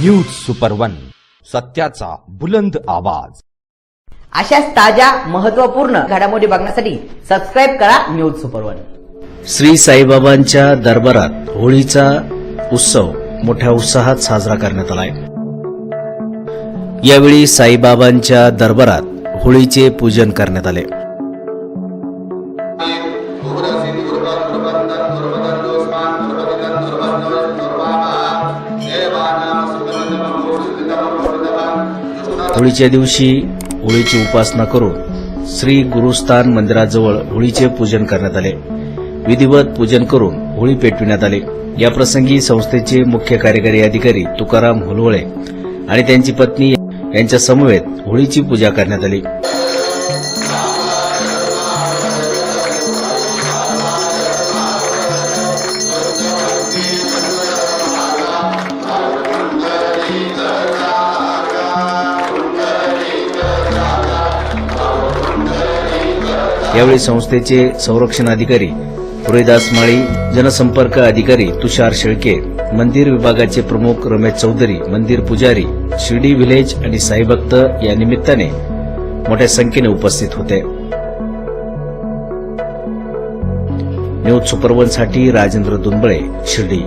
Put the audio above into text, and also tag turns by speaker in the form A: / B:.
A: News super one सत्याचा बुलंद आवाज.
B: अशाच ताज्या महत्त्वपूर्ण घडामोडी बघण्यासाठी सबस्क्राईब करा न्यूज सुपर वन
C: श्री साईबाबांच्या दरबारात होळीचा उत्सव मोठ्या उत्साहात साजरा करण्यात आलाय. यावेळी साईबाबांच्या दरबारात होळीचे पूजन करण्यात आले. होळीच्या दिवशी होळीची उपासना करून श्री गुरुस्थान मंदिराजवळ होळीचे पूजन करण्यात आले. विधिवत पूजन करून होळी पेटविण्यात आले. याप्रसंगी संस्थेचे मुख्य कार्यकारी अधिकारी तुकाराम हुलवळे आणि त्यांची पत्नी यांच्या समवेत होळीची पूजा करण्यात आली. यावेळी संस्थेचे संरक्षण अधिकारी रोहिदास माळी जनसंपर्क अधिकारी तुषार शेळके मंदिर विभागाचे प्रमुख रमेश चौधरी मंदिर पुजारी शिर्डी व्हिलेज आणि साईभक्त या निमित्ताने मोठ्या संख्येने उपस्थित होते. न्यूज सुपरवनसाठी राजेंद्र दुंबळे शिर्डी.